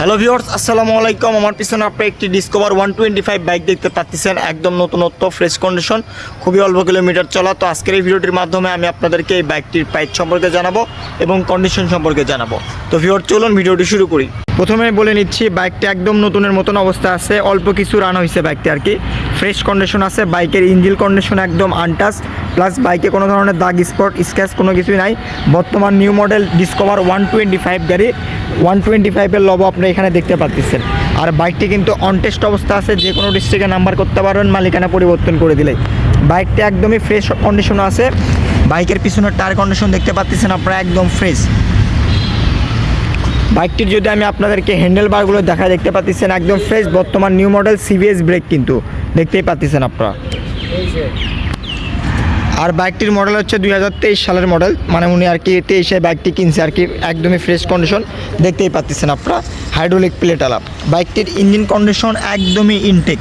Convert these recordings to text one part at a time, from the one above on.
Hello viewers আসসালামু আলাইকুম। আমার পিছনে আপনি একটি Discover one twenty five bike দেখতে পাচ্ছেন। একদম নতুনত্ব ফ্রেশ কন্ডিশন খুবই অল্প কিলোমিটার চলা। তো আজকের এই ভিডিওটির মাধ্যমে আমি আপনাদেরকে এই বাইকটির প্রাইস সম্পর্কে জানাব এবং কন্ডিশন সম্পর্কে জানাব। তো ভিওর চলুন ভিডিওটি শুরু করি। প্রথমে বলে নিচ্ছি, বাইকটি একদম নতুনের মতন অবস্থা আছে। অল্প কিছু রান হয়েছে বাইকটি আর কি। ফ্রেশ কন্ডিশন আছে, বাইকের ইঞ্জিন কন্ডিশন একদম আনটাস প্লাস বাইকে কোনো ধরনের দাগ স্পট স্ক্র্যাচ কোনো কিছুই নাই। বর্তমান new model Discover one twenty five গাড়ি ওয়ান টোয়েন্টি ফাইভের লবো আপনি এখানে দেখতে পাচ্ছেন আর বাইকটি কিন্তু অনটেস্ট অবস্থা আছে, যে কোনো ডিস্ট্রিক্টে নাম্বার করতে পারবেন, মালিকানা পরিবর্তন করে দিলে বাইকটি একদমই ফ্রেশ কন্ডিশন আছে। বাইকের পিছনের টায়ার কন্ডিশন দেখতে পাচ্ছেন আপনারা, একদম ফ্রেশ বাইকটির যদি আমি আপনাদেরকে হ্যান্ডেল বারগুলো দেখা দেখতে পাচ্ছেন একদম ফ্রেশ বর্তমান নিউ মডেল সিবিএস ব্রেক কিন্তু। দেখতেই পাচ্ছেন আপনারা। আর বাইকটির মডেল হচ্ছে দুই হাজার তেইশ সালের মডেল মানে উনি আর কি তেইশে বাইকটি কিনছে, আর কি একদমই ফ্রেশ কন্ডিশন দেখতেই পাচ্ছেন আপনারা হাইড্রোলিক প্লেট আলাপ। বাইকটির ইঞ্জিন কন্ডিশন একদমই ইনটেক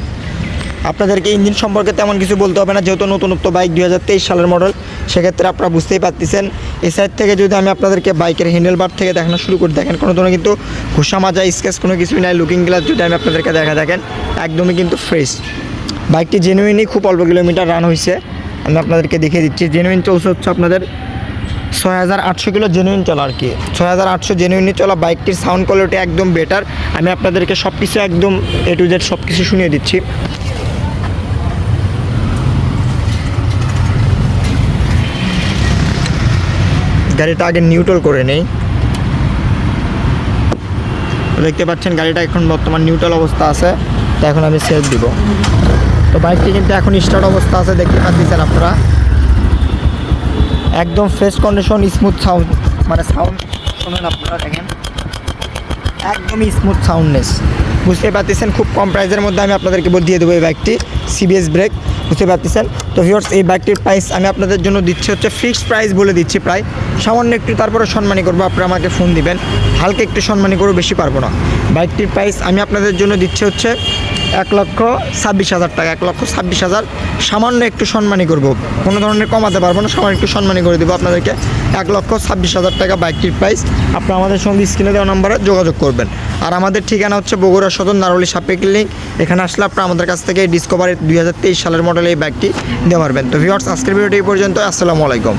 আপনাদেরকে ইঞ্জিন সম্পর্কে তেমন কিছু বলতে হবে না, যেহেতু নতুনত্ব বাইক দু হাজার তেইশ সালের মডেল সেক্ষেত্রে আপনারা বুঝতেই পারতেছেন। এই সাইড থেকে যদি আমি আপনাদেরকে বাইকের হ্যান্ডেল বার থেকে দেখানো শুরু করি, দেখেন কোনো ধরনের কিন্তু ঘুষা মাজা, স্কেচ কোনো কিছুই নাই লুকিং গ্লাস যদি আমি আপনাদেরকে দেখা, দেখেন, একদমই কিন্তু ফ্রেশ বাইকটি জেনুইনই খুব অল্প কিলোমিটার রান হয়েছে আমি আপনাদেরকে দেখিয়ে দিচ্ছি জেনুইন চলছে হচ্ছে আপনাদের ছয় হাজার আটশো কিলো জেনুইন চলা আর কি। ছয় হাজার আটশো জেনুইনই চলা বাইকটির সাউন্ড কোয়ালিটি একদম বেটার আমি আপনাদেরকে সব কিছু একদম এ টু জেড সব কিছু শুনিয়ে দিচ্ছি। গাড়িটা আগে নিউট্রাল করে নেই। দেখতে পাচ্ছেন গাড়িটা এখন বর্তমান নিউট্রাল অবস্থা আছে, তো এখন আমি সেলফ দিব। তো বাইকটি কিন্তু এখন স্টার্ট অবস্থা আছে, দেখতে পাচ্ছেন আপনারা। একদম ফ্রেশ কন্ডিশন স্মুথ সাউন্ড মানে সাউন্ড শোনেন আপনারা, দেখেন। একদমই স্মুথ সাউন্ডনেস বুঝতে পারতেছেন, খুব কম প্রাইসের মধ্যে আমি আপনাদেরকে দিয়ে দেবো এই বাইকটি সিবিএস ব্রেক বুঝতে পারতেছেন? তো ভিউয়ার্স এই বাইকটির প্রাইস আমি আপনাদের জন্য দিচ্ছি হচ্ছে ফিক্সড প্রাইস বলে দিচ্ছি প্রায়। সামান্য একটু তারপরে সম্মানী করব, আপনারা আমাকে ফোন দিবেন। হালকা একটু সম্মানী করব, বেশি পারব না। বাইকটির প্রাইস আমি আপনাদের জন্য দিচ্ছি হচ্ছে এক লক্ষ ছাব্বিশ হাজার টাকা, এক লক্ষ ছাব্বিশ হাজার। সামান্য একটু সম্মানী করব। কোনো ধরনের কমাতে পারব না, সামান্য একটু সম্মানী করে দেবো আপনাদেরকে। এক লক্ষ ছাব্বিশ হাজার টাকা বাইকটির প্রাইস আপনারা আমাদের সঙ্গে স্ক্রিনে দেওয়া নাম্বারে যোগাযোগ করবেন। আর আমাদের ঠিকানা হচ্ছে বগুড়া সদর নারলি সাপে ক্লিনিক। এখানে আসলে আপনারা আমাদের কাছ থেকে ডিসকভারি দুই হাজার তেইশ সালের মডেল এই ব্যাগটি নিতে পারবেন। তো ভিওয়ার্স আজকের ভিডিওটি এই পর্যন্ত আসসালামু আলাইকুম।